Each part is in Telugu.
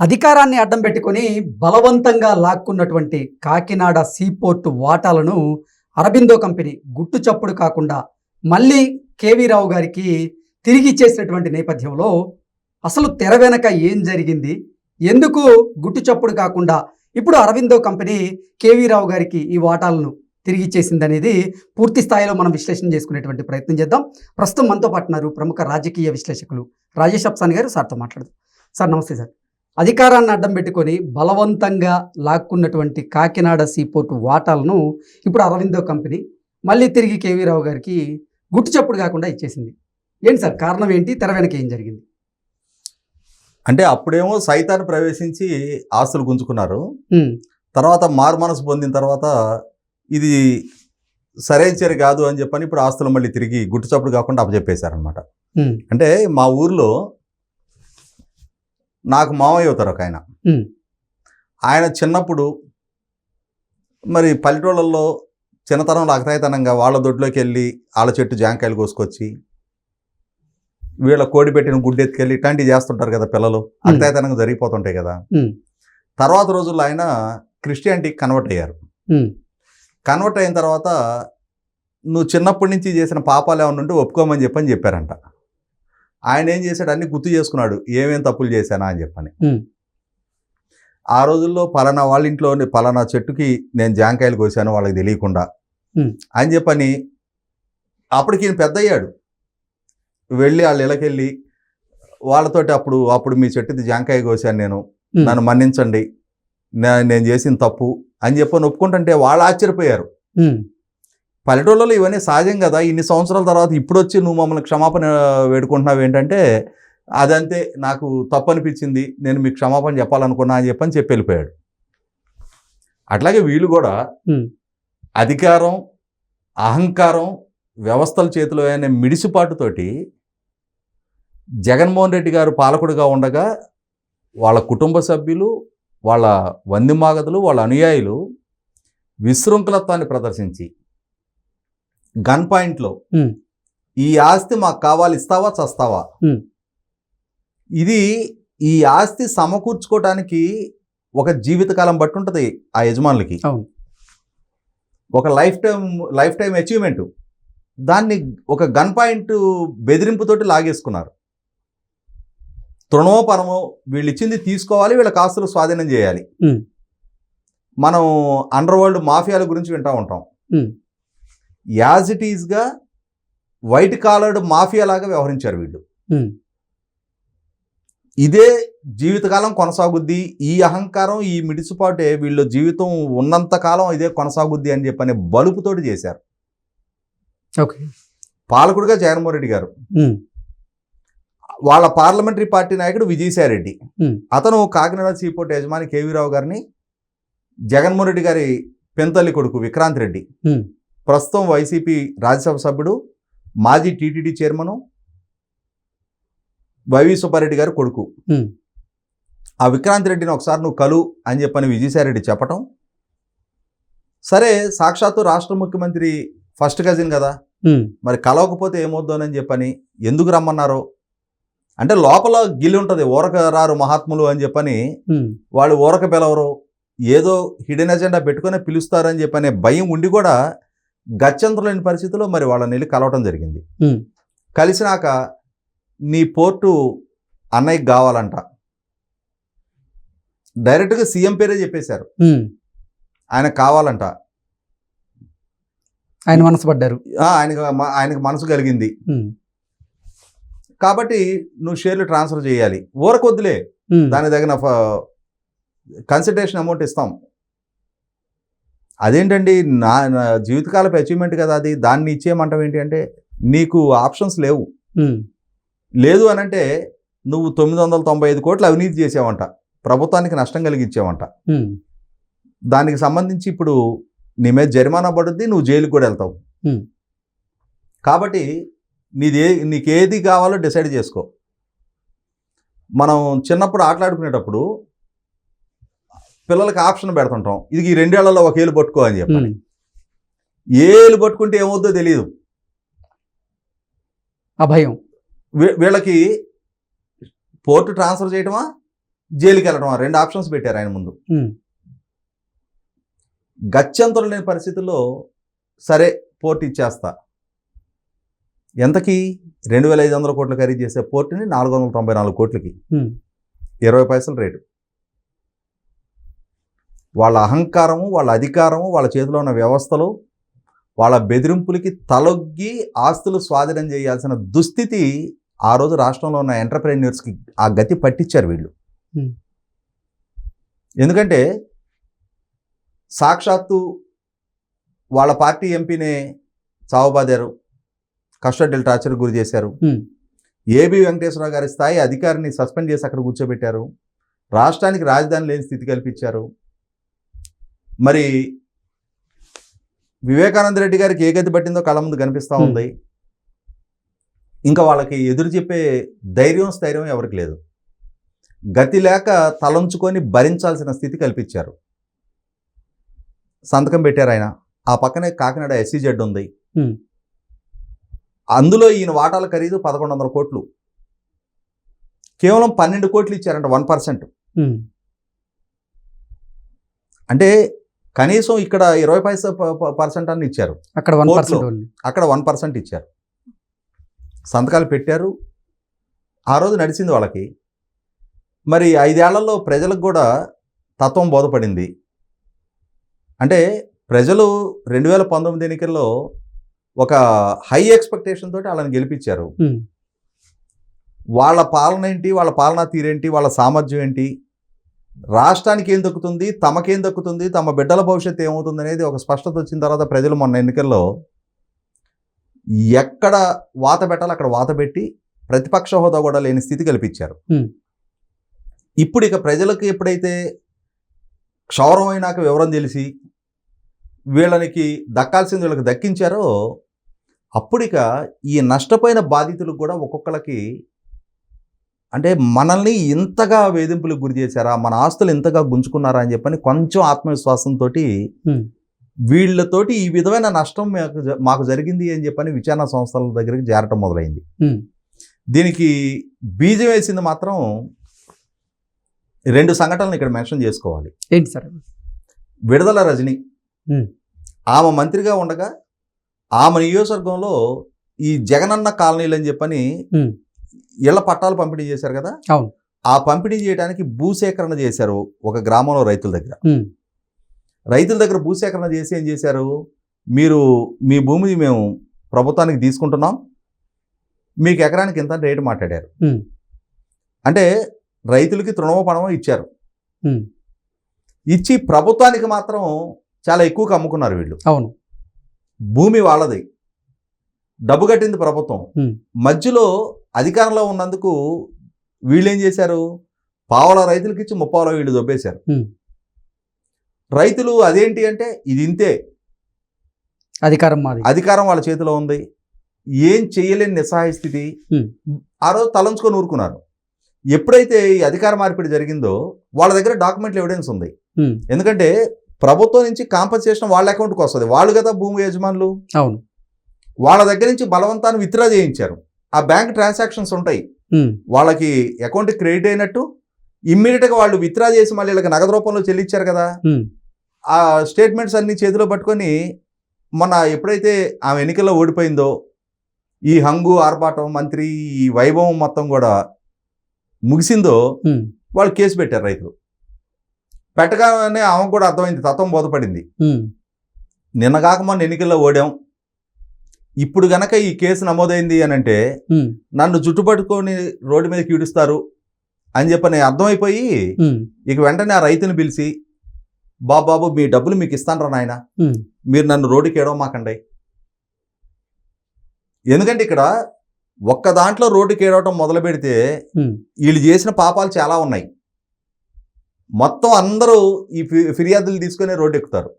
అధికారాన్ని అడ్డం పెట్టుకొని బలవంతంగా లాక్కున్నటువంటి కాకినాడ సీపోర్టు వాటాలను అరబిందో కంపెనీ గుట్టు చప్పుడు కాకుండా మళ్ళీ కేవీ రావు గారికి తిరిగి ఇచ్చేసినటువంటి నేపథ్యంలో అసలు తెర వెనక ఏం జరిగింది? ఎందుకు గుట్టు చప్పుడు కాకుండా ఇప్పుడు అరవిందో కంపెనీ కేవీ రావు గారికి ఈ వాటాలను తిరిగి ఇచ్చేసింది అనేది పూర్తి స్థాయిలో మనం విశ్లేషణ చేసుకునేటువంటి ప్రయత్నం చేద్దాం. ప్రస్తుతం మనతో పాటున్నారు ప్రముఖ రాజకీయ విశ్లేషకులు రాజేష్ అప్సాని గారు సార్తో మాట్లాడదాం. సార్ నమస్తే సార్. అధికారాన్ని అడ్డం పెట్టుకొని బలవంతంగా లాక్కున్నటువంటి కాకినాడ సీపోర్టు వాటాలను ఇప్పుడు అరవిందో కంపెనీ మళ్ళీ తిరిగి కేవీ రావు గారికి గుట్టు చప్పుడు కాకుండా ఇచ్చేసింది. ఏంటి సార్? కారణం ఏంటి? తెర వెనక ఏం జరిగింది? అంటే అప్పుడేమో సైతాన్ని ప్రవేశించి ఆస్తులు గుంజుకున్నారు. తర్వాత మారు మనసు పొందిన తర్వాత ఇది సరైన చర్య కాదు అని చెప్పని ఇప్పుడు ఆస్తులు మళ్ళీ తిరిగి గుట్టు చప్పుడు కాకుండా అప్పచెప్పేశారనమాట అంటే మా ఊర్లో నాకు మామయ్య అవుతారు ఒక ఆయన. ఆయన చిన్నప్పుడు మరి పల్లెటూళ్ళల్లో చిన్నతనంలో అకతాయితనంగా వాళ్ళ దొడ్లోకి వెళ్ళి వాళ్ళ చెట్టు జాంకాయలు కోసుకొచ్చి వీళ్ళ కోడి పెట్టిన గుడ్డు ఎత్తుకెళ్ళి ఇట్లాంటివి చేస్తుంటారు కదా పిల్లలు. అకతాయితనంగా జరిగిపోతుంటాయి కదా. తర్వాత రోజుల్లో ఆయన క్రిస్టియానిటీకి కన్వర్ట్ అయ్యారు. కన్వర్ట్ అయిన తర్వాత నువ్వు చిన్నప్పటి నుంచి చేసిన పాపాలు ఏమైనా ఉంటే ఒప్పుకోమని చెప్పని చెప్పారంట. ఆయన ఏం చేశాడు? అన్ని గుర్తు చేసుకున్నాడు. ఏమేం తప్పులు చేశానా? అని చెప్పని. ఆ రోజుల్లో పలానా వాళ్ళ ఇంట్లో పలానా చెట్టుకి నేను జాంకాయలు కోసాను వాళ్ళకి తెలియకుండా. అని చెప్పని అప్పటికి ఈయన పెద్ద అయ్యాడు వెళ్ళి వాళ్ళ ఇళ్ళకెళ్ళి వాళ్ళతోటి అప్పుడు అప్పుడు మీ చెట్టుది జాంకాయ కోసాను నేను. నన్ను మన్నించండి. నేను చేసిన తప్పు అని చెప్పని ఒప్పుకుంటుంటే వాళ్ళు ఆశ్చర్యపోయారు. పల్లెటూళ్ళలో ఇవన్నీ సహజం కదా. ఇన్ని సంవత్సరాల తర్వాత ఇప్పుడు వచ్చి నువ్వు మమ్మల్ని క్షమాపణ వేడుకుంటున్నావు ఏంటంటే అదంతే నాకు తప్పు అనిపించింది నేను మీకు క్షమాపణ చెప్పాలనుకున్నా అని చెప్పని చెప్పి వెళ్ళిపోయాడు. అట్లాగే వీళ్ళు కూడా అధికారం అహంకారం వ్యవస్థల చేతిలో అనే మిడిసిపాటుతోటి జగన్మోహన్ రెడ్డి గారు పాలకుడిగా ఉండగా వాళ్ళ కుటుంబ సభ్యులు వాళ్ళ వందిమాగదులు వాళ్ళ అనుయాయులు విశృంఖలత్వాన్ని ప్రదర్శించి గన్ పాయింట్లో ఈ ఆస్తి మాకు కావాలి ఇస్తావా చస్తావా. ఇది ఈ ఆస్తి సమకూర్చుకోవడానికి ఒక జీవితకాలం బట్టి ఉంటుంది ఆ యజమానులకి. ఒక life time life time achievement దాన్ని ఒక గన్ పాయింట్ బెదిరింపుతోటి లాగేసుకున్నారు తృణమో పరమో వీళ్ళు ఇచ్చింది తీసుకోవాలి వీళ్ళ ఆస్తులు స్వాధీనం చేయాలి. మనం అండర్ వరల్డ్ మాఫియాల గురించి వింటూ ఉంటాం. యాజ్ ఇట్ ఈస్గా వైట్ కాలర్డ్ మాఫియా లాగా వ్యవహరించారు వీళ్ళు. ఇదే జీవితకాలం కొనసాగుద్ది. ఈ అహంకారం ఈ మిడిసిపాటే వీళ్ళ జీవితం ఉన్నంత కాలం ఇదే కొనసాగుద్ది అని చెప్పని బలుపుతోటి చేశారు. ఓకే. పాలకుడిగా జగన్మోహన్ రెడ్డి గారు. వాళ్ళ పార్లమెంటరీ పార్టీ నాయకుడు విజయసాయిరెడ్డి. అతను కాకినాడ సీపోర్ట్ యజమాని కేవీ రావు గారిని జగన్మోహన్ రెడ్డి గారి పెంతల్లి కొడుకు విక్రాంత్ రెడ్డి. ప్రస్తుతం వైసీపీ రాజ్యసభ సభ్యుడు మాజీ టీటీడీ చైర్మను వైవి సుబ్బారెడ్డి గారి కొడుకు. ఆ విక్రాంత్ రెడ్డిని ఒకసారి నువ్వు కలు అని చెప్పని విజయసాయిరెడ్డి చెప్పటం. సరే సాక్షాత్తు రాష్ట్ర ముఖ్యమంత్రి ఫస్ట్ కజిన్ కదా. మరి కలవకపోతే ఏమవుద్దోనని చెప్పని ఎందుకు రమ్మన్నారో? అంటే లోపల గిల్లి ఉంటుంది ఊరక రారు మహాత్ములు అని చెప్పని వాళ్ళు ఊరక పిలవరు. ఏదో హిడెన్ ఎజెండా పెట్టుకొని పిలుస్తారని చెప్పనే భయం ఉండి కూడా గత్యంతరలేని పరిస్థితిలో మరి వాళ్ళని వెళ్ళి కలవటం జరిగింది. కలిసినాక నీ పోర్టు అన్నయ్యకి కావాలంట. డైరెక్ట్గా సీఎం పేరే చెప్పేశారు. ఆయన కావాలంట. ఆయన మనసు పడ్డారు. ఆ, ఆయనకు మనసు కలిగింది. కాబట్టి నువ్వు షేర్లు ట్రాన్స్ఫర్ చేయాలి. ఊరకొద్దులే. దాని తగిన కన్సిడరేషన్ అమౌంట్ ఇస్తాం. అదేంటండి? నా నా జీవితకాలపు అచీవ్మెంట్ కదా అది. దాన్ని ఇచ్చేయమంటాం ఏంటి అంటే నీకు ఆప్షన్స్ లేవు. లేదు అని అంటే నువ్వు తొమ్మిది వందల తొంభై ఐదు కోట్లు అవినీతి చేసావంట. ప్రభుత్వానికి నష్టం కలిగించావంట దానికి సంబంధించి ఇప్పుడు నీ మీద జరిమానా పడుద్ది నువ్వు జైలుకి కూడా వెళ్తావు. కాబట్టి నీదే నీకేది కావాలో డిసైడ్ చేసుకో. మనం చిన్నప్పుడు ఆటలాడుకునేటప్పుడు పిల్లలకి ఆప్షన్ పెడుతుంటాం. ఇది ఈ రెండేళ్ళలో ఒక ఏళ్ళు పట్టుకో అని ఉమ్. ఏళ్ళు పట్టుకుంటే ఏమవుద్దో తెలియదు అభయం వీళ్ళకి పోర్టు ట్రాన్స్ఫర్ చేయటమా జైలుకి వెళ్ళడం ఆ రెండు ఆప్షన్స్ పెట్టారు ఆయన ముందు. గత్యంతరం లేని పరిస్థితుల్లో సరే పోర్ట్ ఇచ్చేస్తా. ఎంతకి? రెండు వేల ఐదు వందల కోట్లు ఖరీదు చేసే పోర్టుని నాలుగు వందల తొంభై నాలుగు కోట్లకి. ఇరవై పైసలు రేటు. వాళ్ళ అహంకారము వాళ్ళ అధికారము వాళ్ళ చేతిలో ఉన్న వ్యవస్థలు వాళ్ళ బెదిరింపులకి తలొగ్గి ఆస్తులు స్వాధీనం చేయాల్సిన దుస్థితి ఆ రోజు రాష్ట్రంలో ఉన్న ఎంటర్ప్రెన్యూర్స్కి ఆ గతి పట్టించారు వీళ్ళు. ఎందుకంటే సాక్షాత్తు వాళ్ళ పార్టీ ఎంపీనే చావుబాదారు కస్టడీలు టార్చర్ గురి చేశారు. ఏబి వెంకటేశ్వరరావు గారి స్థాయి అధికారిని సస్పెండ్ చేసి అక్కడ కూర్చోబెట్టారు. రాష్ట్రానికి రాజధాని లేని స్థితి కల్పించారు. మరి వివేకానంద రెడ్డి గారికి ఏ గతి పట్టిందో కళ్ళ ముందు కనిపిస్తూ. ఉంది. ఇంకా వాళ్ళకి ఎదురు చెప్పే ధైర్యం స్థైర్యం ఎవరికి లేదు. గతి లేక తలంచుకొని భరించాల్సిన స్థితి కల్పించారు. సంతకం పెట్టారు ఆయన. ఆ పక్కనే కాకినాడ ఎస్సీజెడ్ ఉంది. అందులో ఈయన వాటాల ఖరీదు పదకొండు వందల కోట్లు. కేవలం పన్నెండు కోట్లు ఇచ్చారంట వన్ పర్సెంట్. అంటే కనీసం ఇక్కడ ఇరవై పైసా పర్సెంట్ అని ఇచ్చారు. అక్కడ వన్. పర్సెంట్ అక్కడ వన్ పర్సెంట్ ఇచ్చారు. సంతకాలు పెట్టారు. ఆ రోజు నడిచింది వాళ్ళకి. మరి ఐదేళ్ళలో ప్రజలకు కూడా తత్వం బోధపడింది. అంటే ప్రజలు రెండు వేల పంతొమ్మిది ఎన్నికల్లో ఒక హై ఎక్స్పెక్టేషన్ తోటి వాళ్ళని గెలిపించారు. వాళ్ళ పాలన ఏంటి? వాళ్ళ పాలనా తీరేంటి? వాళ్ళ సామర్థ్యం ఏంటి? రాష్ట్రానికి ఏం దక్కుతుంది? తమకేం దక్కుతుంది? తమ బిడ్డల భవిష్యత్తు ఏమవుతుంది అనేది ఒక స్పష్టత వచ్చిన తర్వాత ప్రజలు మొన్న ఎన్నికల్లో ఎక్కడ వాత పెట్టాలో అక్కడ వాత పెట్టి ప్రతిపక్ష హోదా కూడా లేని స్థితి కల్పించారు. ఇప్పుడు ఇక ప్రజలకు ఎప్పుడైతే క్షౌరమైనాక వివరం తెలిసి వీళ్ళనికి దక్కాల్సింది వీళ్ళకి దక్కించారో అప్పుడిక ఈ నష్టపోయిన బాధితులకు కూడా ఒక్కొక్కరికి అంటే మనల్ని ఇంతగా వేధింపులకు గురి చేశారా? మన ఆస్తులు ఇంతగా గుంజుకున్నారా అని చెప్పని కొంచెం ఆత్మవిశ్వాసంతో వీళ్ళతోటి ఈ విధమైన నష్టం మాకు మాకు జరిగింది అని చెప్పని విచారణ సంస్థల దగ్గరికి చేరటం మొదలైంది. దీనికి బీజం వేసింది మాత్రం రెండు సంఘటనలు ఇక్కడ మెన్షన్ చేసుకోవాలి. ఏంటి సార్ విడుదల రజని. ఆమె మంత్రిగా ఉండగా ఆమె నియోజకవర్గంలో ఈ జగనన్న కాలనీలు అని చెప్పని. ఇళ్ళ పట్టాలు పంపిణీ చేశారు కదా? అవును. ఆ పంపిణీ చేయడానికి భూసేకరణ చేశారు ఒక గ్రామంలో రైతుల దగ్గర. రైతుల దగ్గర భూసేకరణ చేసి ఏం చేశారు? మీరు మీ భూమిని మేము ప్రభుత్వానికి తీసుకుంటున్నాం. మీకు ఎకరానికి ఇంత రేటు మాట్లాడారు. అంటే రైతులకి తృణమో పణమో ఇచ్చారు ఇచ్చి ప్రభుత్వానికి మాత్రం చాలా ఎక్కువగా అమ్ముకున్నారు వీళ్ళు. అవును. భూమి వాళ్ళది. డబ్బు కట్టింది ప్రభుత్వం. మధ్యలో అధికారంలో ఉన్నందుకు వీళ్ళు ఏం చేశారు? పావల రైతులకి ఇచ్చి ముప్పావల వీళ్ళు దొబ్బేశారు. రైతులు అదేంటి అంటే ఇది ఇంతే. అధికారం మాది. అధికారం వాళ్ళ చేతిలో ఉంది. ఏం చేయలేని నిస్సహాయ స్థితి. ఆ రోజు తలంచుకొని ఊరుకున్నారు. ఎప్పుడైతే ఈ అధికార మార్పిడి జరిగిందో వాళ్ళ దగ్గర డాక్యుమెంట్లు ఎవిడెన్స్ ఉంది. ఎందుకంటే ప్రభుత్వం నుంచి కాంపన్సేషన్ వాళ్ళ అకౌంట్కి వస్తుంది. వాళ్ళు కదా భూమి యజమానులు. అవును. వాళ్ళ దగ్గర నుంచి బలవంతాన్ని విత్డ్రా చేయించారు. ఆ బ్యాంక్ ట్రాన్సాక్షన్స్ ఉంటాయి. వాళ్ళకి అకౌంట్ క్రెడిట్ అయినట్టు ఇమ్మీడియట్గా వాళ్ళు విత్డ్రా చేసి మళ్ళీ వీళ్ళకి నగదు రూపంలో చెల్లించారు కదా. ఆ స్టేట్మెంట్స్ అన్ని చేతిలో పట్టుకొని మొన్న ఎప్పుడైతే ఆమె ఎన్నికల్లో ఓడిపోయిందో ఈ హంగు ఆర్భాటం మంత్రి ఈ వైభవం మొత్తం కూడా ముగిసిందో వాళ్ళు కేసు పెట్టారు రైతులు. పెట్టగానే ఆమెకు కూడా అర్థమైంది తత్వం బోధపడింది. ఉమ్, నిన్నగాక మొన్న ఎన్నికల్లో ఓడాం. ఇప్పుడు గనక ఈ కేసు నమోదైంది అని అంటే నన్ను జుట్టుపట్టుకొని రోడ్డు మీద కీడుస్తారు అని చెప్పని అర్థమైపోయి ఇక వెంటనే ఆ రైతుని పిలిచి బాబు బాబు మీ డబ్బులు మీకు ఇస్తాను రా నాయన మీరు నన్ను రోడ్డుకి ఏడవమాకండి. ఎందుకంటే ఇక్కడ ఒక్క దాంట్లో రోడ్డుకి ఏడవటం మొదలు పెడితే వీళ్ళు చేసిన పాపాలు చాలా ఉన్నాయి. మొత్తం అందరూ ఈ ఫిర్యాదులు తీసుకొని రోడ్డు ఎక్కుతారు.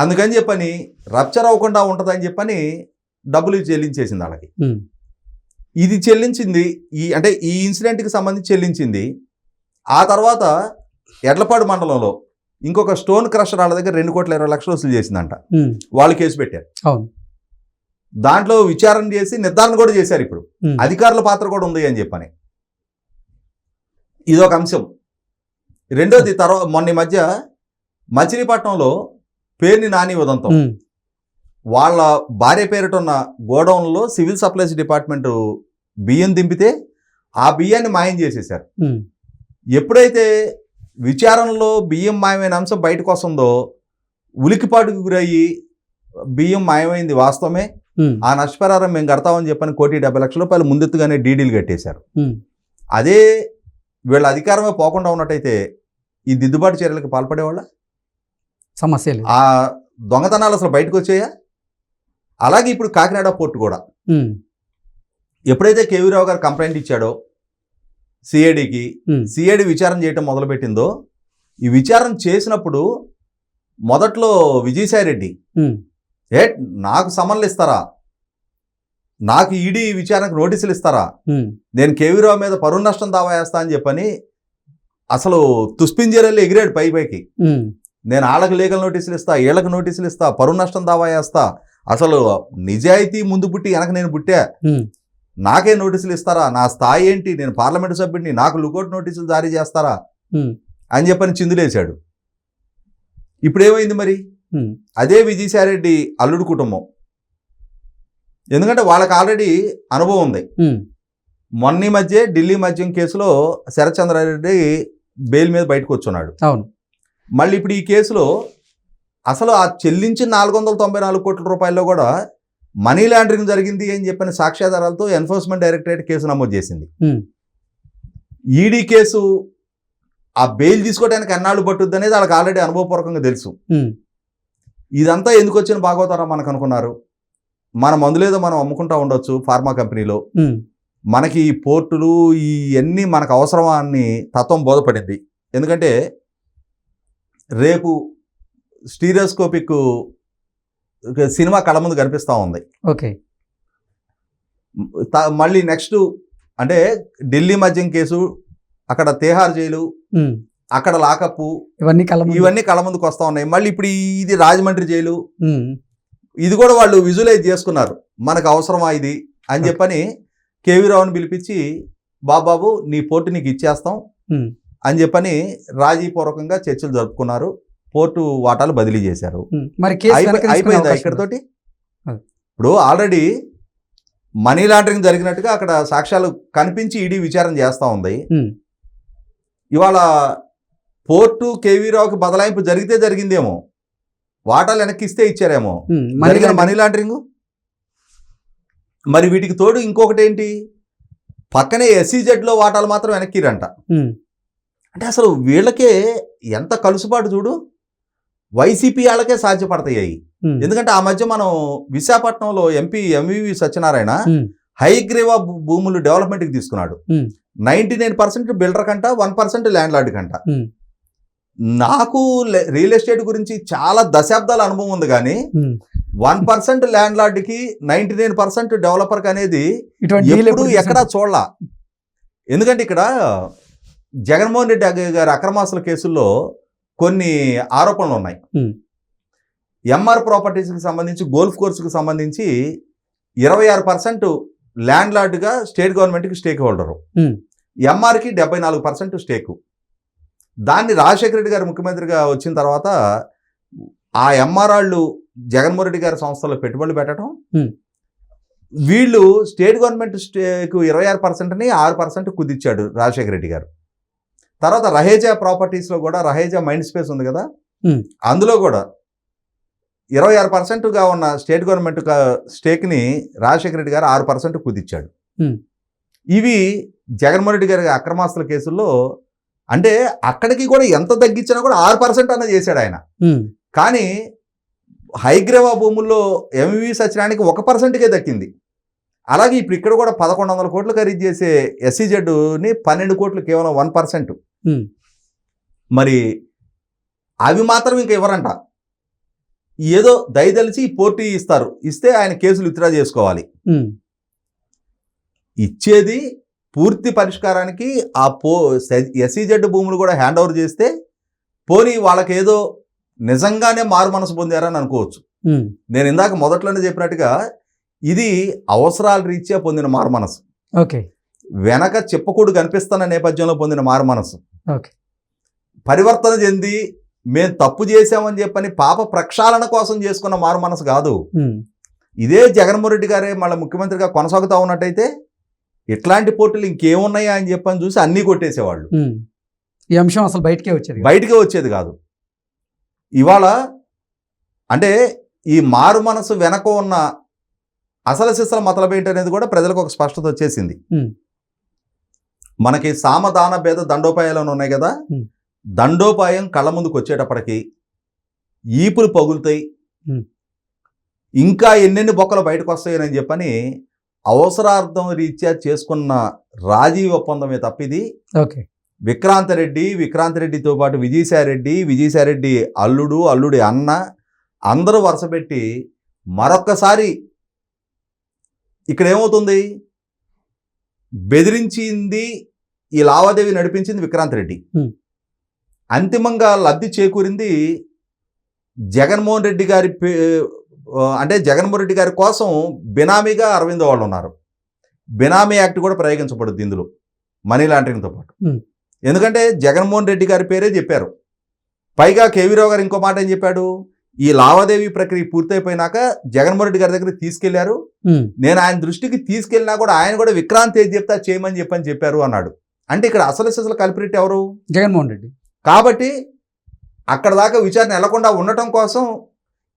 అందుకని చెప్పని రప్చర్ అవ్వకుండా ఉంటుందని చెప్పని డబ్బులు చెల్లించేసింది వాళ్ళకి ఇది చెల్లించింది ఈ అంటే ఈ ఇన్సిడెంట్కి సంబంధించి చెల్లించింది. ఆ తర్వాత ఎడ్లపాడు మండలంలో ఇంకొక స్టోన్ క్రషర్ వాళ్ళ దగ్గర రెండు కోట్ల ఇరవై లక్షలు వసూలు చేసిందంట. వాళ్ళు కేసు పెట్టారు. దాంట్లో విచారణ చేసి నిర్ధారణ కూడా చేశారు ఇప్పుడు. అధికారుల పాత్ర కూడా ఉంది అని చెప్పని. ఇదొక అంశం. రెండోది తర్వాత మొన్న మధ్య మచిలీపట్నంలో పేర్ని నాని ఉదంతం వాళ్ళ భార్య పేరిట ఉన్న గోడౌన్లో సివిల్ సప్లైస్ డిపార్ట్మెంట్ బియ్యం దింపితే ఆ బియ్యాన్ని మాయం చేసేశారు. ఎప్పుడైతే విచారణలో బియ్యం మాయమైన అంశం బయటకు వస్తుందో ఉలికిపాటుకు గురయ్యి బియ్యం మాయమైంది వాస్తవమే. ఆ నష్టపరిహారం మేము కడతామని చెప్పని కోటి డెబ్బై లక్షల రూపాయలు ముందెత్తుగానే డీడీలు కట్టేశారు. అదే వీళ్ళ అధికారమే పోకుండా ఉన్నట్టయితే ఈ దిద్దుబాటు చర్యలకు పాల్పడేవాళ్ళ? సమస్య లేదు. ఆ దొంగతనాలు అసలు బయటకు వచ్చాయా? అలాగే ఇప్పుడు కాకినాడ పోర్టు కూడా. ఎప్పుడైతే కేవీరావు గారు కంప్లైంట్ ఇచ్చాడో సిఐడికి సిఐడి విచారణ చేయటం మొదలుపెట్టిందో ఈ విచారణ చేసినప్పుడు మొదట్లో విజయసాయిరెడ్డి ఏ నాకు సమన్లు ఇస్తారా? నాకు ఈడీ విచారణకు నోటీసులు ఇస్తారా? నేను కేవీరావు మీద పరువు నష్టం దావా వేస్తా అని చెప్పని అసలు తుస్పింజరల్లి ఎగిరాడు పై పైకి. నేను ఆళ్ళకి లీగల్ నోటీసులు ఇస్తా వీళ్ళకి నోటీసులు ఇస్తా పరువు నష్టం దావా వేస్తా అసలు నిజాయితీ ముందు పుట్టి వెనక నేను పుట్టా నాకే నోటీసులు ఇస్తారా? నా స్థాయి ఏంటి? నేను పార్లమెంటు సభ్యుడిని నాకు లుకౌట్ నోటీసులు జారీ చేస్తారా? అని చెప్పని చిందులేశాడు. ఇప్పుడు ఏమైంది మరి అదే విజయసాయిరెడ్డి అల్లుడు కుటుంబం. ఎందుకంటే వాళ్ళకి ఆల్రెడీ అనుభవం ఉంది. మొన్న మధ్య ఢిల్లీ మద్యం కేసులో శరత్చంద్రారెడ్డి బెయిల్ మీద బయటకు వచ్చున్నాడు. అవును. మళ్ళీ ఇప్పుడు ఈ కేసులో అసలు ఆ చెల్లించిన నాలుగు వందల తొంభై నాలుగు కోట్ల రూపాయల్లో కూడా మనీ లాండరింగ్ జరిగింది అని చెప్పిన సాక్ష్యాధారాలతో ఎన్ఫోర్స్మెంట్ డైరెక్టరేట్ కేసు నమోదు చేసింది. ఈడీ కేసు ఆ బెయిల్ తీసుకోవడానికి ఎన్నాళ్ళు పట్టుద్ది అనేది వాళ్ళకి ఆల్రెడీ అనుభవపూర్వకంగా తెలుసు. ఇదంతా ఎందుకు వచ్చిన బాగోతారా మనకు అనుకున్నారు? మన మందులేదో మనం అమ్ముకుంటా ఉండొచ్చు ఫార్మా కంపెనీలో. మనకి ఈ పోర్టులు ఇవన్నీ మనకు అవసరమా అని తత్వం బోధపడింది. ఎందుకంటే రేపు స్టీరియోస్కోపిక్ సినిమా కళ్ళ ముందు కనిపిస్తూ ఉంది. ఓకే. మళ్ళీ నెక్స్ట్ అంటే ఢిల్లీ మద్యం కేసు అక్కడ తేహార్ జైలు అక్కడ లాకప్ ఇవన్నీ కళ్ళ ఇవన్నీ కళ్ళ ముందుకు వస్తూ ఉన్నాయి. మళ్ళీ ఇప్పుడు ఇది రాజమండ్రి జైలు. ఇది కూడా వాళ్ళు విజువలైజ్ చేసుకున్నారు. మనకు అవసరమా ఇది? అని చెప్పని కేవీ రావుని పిలిపించి బాబాబు నీ పోర్టు నీకు ఇచ్చేస్తాం. అని చెప్పని రాజీపూర్వకంగా చర్చలు జరుపుకున్నారు. పోర్టు వాటాలు బదిలీ చేశారు. మరి అయిపోయిందా ఇక్కడతోటి. ఇప్పుడు ఆల్రెడీ మనీ లాండరింగ్ జరిగినట్టుగా అక్కడ సాక్ష్యాలు కనిపించి ఈడీ విచారణ చేస్తూ ఉంది. ఇవాళ పోర్టు కేవీ రావుకి బదలాయింపు జరిగితే జరిగిందేమో. వాటాలు వెనక్కి ఇస్తే ఇచ్చారేమో జరిగిన లాండరింగ్. Money laundering? మరి వీటికి తోడు ఇంకొకటి ఏంటి పక్కనే SEZ లో వాటాలు మాత్రం వెనక్కిరంట. అంటే అసలు వీళ్ళకే ఎంత కలుసుబాటు చూడు? వైసీపీ వాళ్ళకే సాధ్యపడతాయి ఎందుకంటే ఆ మధ్య మనం విశాఖపట్నంలో ఎంపీ ఎంవివి సత్యనారాయణ హైగ్రేవా భూములు డెవలప్మెంట్కి తీసుకున్నాడు. Um. Ninety nine percent builder కంట వన్ పర్సెంట్ ల్యాండ్ లార్డ్ కంట. నాకు రియల్ ఎస్టేట్ గురించి చాలా దశాబ్దాల అనుభవం ఉంది కానీ. వన్ పర్సెంట్ ల్యాండ్ లార్డ్కి నైంటీ నైన్ పర్సెంట్ డెవలపర్కి అనేది ఎప్పుడు ఎక్కడా చూడలా. ఎందుకంటే ఇక్కడ జగన్మోహన్ రెడ్డి గారి అక్రమాస్తుల కేసుల్లో కొన్ని ఆరోపణలు ఉన్నాయి. ఎంఆర్ ప్రాపర్టీస్కి సంబంధించి గోల్ఫ్ కోర్సుకి సంబంధించి ఇరవై ఆరు పర్సెంట్ ల్యాండ్ లార్డ్గా స్టేట్ గవర్నమెంట్కి స్టేక్ హోల్డరు. ఎంఆర్కి డెబ్బై నాలుగు పర్సెంట్ స్టేకు దాన్ని రాజశేఖర రెడ్డి గారు ముఖ్యమంత్రిగా వచ్చిన తర్వాత ఆ ఎంఆర్ వాళ్ళు జగన్మోహన్ రెడ్డి గారి సంస్థలో పెట్టుబడులు పెట్టడం. వీళ్ళు స్టేట్ గవర్నమెంట్ స్టేక్ ఇరవై ఆరు పర్సెంట్ని ఆరు పర్సెంట్ కుదిచ్చాడు రాజశేఖర రెడ్డి గారు తర్వాత రహేజా ప్రాపర్టీస్లో కూడా రహేజా మైండ్ స్పేస్ ఉంది కదా. అందులో కూడా ఇరవై ఆరు పర్సెంట్గా ఉన్న స్టేట్ గవర్నమెంట్ స్టేక్ని రాజశేఖర రెడ్డి గారు ఆరు పర్సెంట్ కుదిచ్చాడు. ఇవి జగన్మోహన్ రెడ్డి గారి అక్రమాస్తుల కేసుల్లో అంటే అక్కడికి కూడా ఎంత తగ్గించినా కూడా ఆరు పర్సెంట్ అన్న చేశాడు ఆయన. కానీ హైగ్రేవా భూముల్లో ఎంవి సత్యనారాయణకి ఒక పర్సెంట్కే దక్కింది. అలాగే ఇప్పుడు ఇక్కడ కూడా పదకొండు వందల కోట్లు ఖరీదు చేసే ఎస్సీజెడ్ని పన్నెండు కోట్లు కేవలం వన్ పర్సెంట్. మరి అవి మాత్రం ఇంకా ఇవ్వరంట. ఏదో దయదలిచి పోర్టు ఇస్తారు. ఇస్తే ఆయన కేసులు విత్డ్రా చేసుకోవాలి. ఇచ్చేది పూర్తి పరిష్కారానికి ఆ పో ఎస్సీజెడ్ భూములు కూడా హ్యాండ్ ఓవర్ చేస్తే పోనీ వాళ్ళకి ఏదో నిజంగానే మారు మనసు పొందారని అనుకోవచ్చు. నేను ఇందాక మొదట్లోనే చెప్పినట్టుగా ఇది అవసరాల రీత్యా పొందిన మారు మనసు. ఓకే. వెనక చెప్పకూడు కనిపిస్తున్న నేపథ్యంలో పొందిన మారు మనసు. పరివర్తన చెంది మేము తప్పు చేశామని చెప్పని పాప ప్రక్షాళన కోసం చేసుకున్న మారు మనసు కాదు ఇదే జగన్మోహన్ రెడ్డి గారే మళ్ళీ ముఖ్యమంత్రిగా కొనసాగుతూ ఉన్నట్టయితే ఇట్లాంటి పోటీలు ఇంకేమున్నాయా అని చెప్పని చూసి అన్నీ కొట్టేసేవాళ్ళు. ఈ అంశం అసలు బయటకే వచ్చేది. బయటికి వచ్చేది కాదు ఇవాళ అంటే ఈ మారు మనసు వెనక ఉన్న అసలు సిసల మతలబేంటి అనేది కూడా ప్రజలకు ఒక స్పష్టత వచ్చేసింది. మనకి సామదాన భేద దండోపాయాలు అని ఉన్నాయి కదా. దండోపాయం కళ్ళ ముందుకు వచ్చేటప్పటికి ఈపులు పగులుతాయి. ఇంకా ఎన్నెన్ని బొక్కలు బయటకు వస్తాయని చెప్పని అవసరార్థం రీత్యా చేసుకున్న రాజీవ్ ఒప్పందమే తప్పిది. ఓకే. విక్రాంత్ రెడ్డి విక్రాంత్ రెడ్డితో పాటు విజయసాయిరెడ్డి విజయసాయిరెడ్డి అల్లుడు అల్లుడి అన్న అందరూ వరుసపెట్టి మరొక్కసారి ఇక్కడ ఏమవుతుంది బెదిరించింది ఈ లావాదేవీ నడిపించింది విక్రాంత్ రెడ్డి. అంతిమంగా లబ్ధి చేకూరింది జగన్మోహన్ రెడ్డి గారి అంటే జగన్మోహన్ రెడ్డి గారి కోసం బినామీగా అరవింద్ వాళ్ళు ఉన్నారు. బినామీ యాక్ట్ కూడా ప్రయోగించబడుద్ది ఇందులో మనీ లాండరింగ్తో పాటు. ఎందుకంటే జగన్మోహన్ రెడ్డి గారి పేరే చెప్పారు. పైగా కేవీరావు గారు ఇంకో మాట ఏం చెప్పాడు? ఈ లావాదేవీ ప్రక్రియ పూర్తయిపోయినాక జగన్మోహన్ రెడ్డి గారి దగ్గరికి తీసుకెళ్ళారు. నేను ఆయన దృష్టికి తీసుకెళ్ళినా కూడా ఆయన కూడా విక్రాంత్ ఏది చెప్తా చేయమని చెప్పని చెప్పారు అన్నాడు. అంటే ఇక్కడ అసలు అసలు కల్పిరెట్ ఎవరు? జగన్మోహన్ రెడ్డి కాబట్టి అక్కడ దాకా విచారణ వెళ్ళకుండా ఉండటం కోసం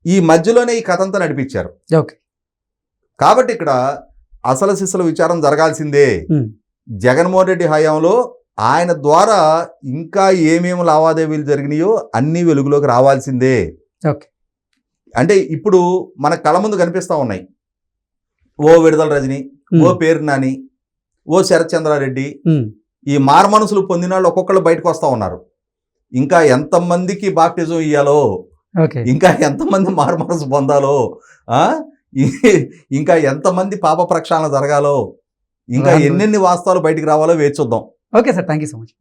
ఈ మధ్యలోనే ఈ కథంతా నడిపించారు. ఓకే. కాబట్టి ఇక్కడ అసలు సిసలు విచారం జరగాల్సిందే. జగన్మోహన్ రెడ్డి హయాంలో ఆయన ద్వారా ఇంకా ఏమేమి లావాదేవీలు జరిగినాయో అన్నీ వెలుగులోకి రావాల్సిందే. ఓకే. అంటే ఇప్పుడు మన కళ్ళ ముందు కనిపిస్తా ఉన్నాయి. ఓ విడుదల రజని ఓ పేరు నాని ఓ శరత్ చంద్రారెడ్డి ఉమ్, ఈ మారు మనసులు పొందిన వాళ్ళు ఒక్కొక్కళ్ళు బయటకు వస్తూ ఉన్నారు. ఇంకా ఎంతమందికి బాప్టిజం ఇయ్యాలో? ఇంకా ఎంతమంది మారు మనసు పొందాలో ఇంకా ఎంతమంది పాప ప్రక్షాళన జరగాలో? ఇంకా. ఎన్నెన్ని వాస్తవాలు బయటికి రావాలో వేచి చూద్దాం. Okay sir. Thank you so much.